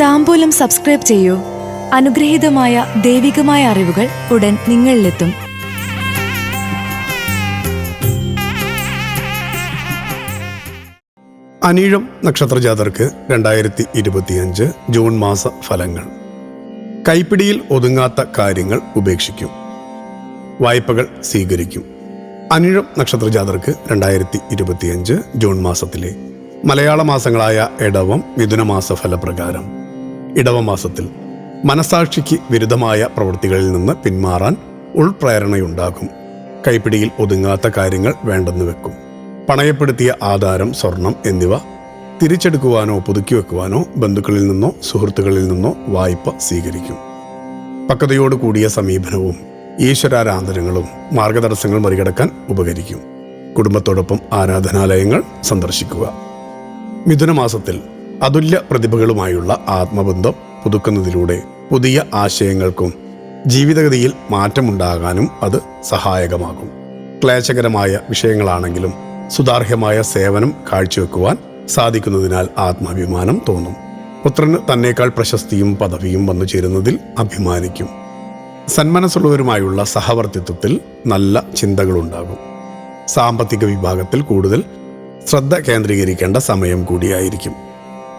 താമ്പൂലം subscribe ചെയ്യൂ. അനുഗ്രഹീതമായ ദൈവികമായ അറിവുകൾ ഉടൻ നിങ്ങളിലെത്തും. അനീഴം നക്ഷത്രജാതർക്ക് രണ്ടായിരത്തി ഇരുപത്തിയഞ്ച് ജൂൺ മാസ ഫലങ്ങൾ. കൈപ്പിടിയിൽ ഒതുങ്ങാത്ത കാര്യങ്ങൾ ഉപേക്ഷിക്കും. വായ്പകൾ സ്വീകരിക്കും. അനിഴം നക്ഷത്രജാതർക്ക് രണ്ടായിരത്തി ഇരുപത്തിയഞ്ച് ജൂൺ മാസത്തിലെ മലയാള മാസങ്ങളായ ഇടവം മിഥുനമാസ ഫലപ്രകാരം. ഇടവമാസത്തിൽ മനസാക്ഷിക്ക് വിരുദ്ധമായ പ്രവൃത്തികളിൽ നിന്ന് പിന്മാറാൻ ഉൾപ്രേരണയുണ്ടാകും. കൈപ്പിടിയിൽ ഒതുങ്ങാത്ത കാര്യങ്ങൾ വേണ്ടെന്ന് വെക്കും. പണയപ്പെടുത്തിയ ആധാരം സ്വർണം എന്നിവ തിരിച്ചെടുക്കുവാനോ പുതുക്കി വെക്കുവാനോ ബന്ധുക്കളിൽ നിന്നോ സുഹൃത്തുക്കളിൽ നിന്നോ വായ്പ സ്വീകരിക്കും. പക്വതയോട് കൂടിയ സമീപനവും ഈശ്വരാരാധനകളും മാർഗതടസ്സങ്ങൾ മറികടക്കാൻ ഉപകരിക്കും. കുടുംബത്തോടൊപ്പം ആരാധനാലയങ്ങൾ സന്ദർശിക്കുക. മിഥുനമാസത്തിൽ അതുല്യ പ്രതിഭകളുമായുള്ള ആത്മബന്ധം പുതുക്കുന്നതിലൂടെ പുതിയ ആശയങ്ങൾക്കും ജീവിതഗതിയിൽ മാറ്റമുണ്ടാകാനും അത് സഹായകമാകും. ക്ലേശകരമായ വിഷയങ്ങളാണെങ്കിലും സുതാർഹ്യമായ സേവനം കാഴ്ചവെക്കുവാൻ സാധിക്കുന്നതിനാൽ ആത്മാഭിമാനം തോന്നും. പുത്രന് തന്നേക്കാൾ പ്രശസ്തിയും പദവിയും വന്നു ചേരുന്നതിൽ അഭിമാനിക്കും. സന്മനസ്സുള്ളവരുമായുള്ള സഹവർത്തിത്വത്തിൽ നല്ല ചിന്തകളുണ്ടാകും. സാമ്പത്തിക വിഭാഗത്തിൽ കൂടുതൽ ശ്രദ്ധ കേന്ദ്രീകരിക്കേണ്ട സമയം കൂടിയായിരിക്കും.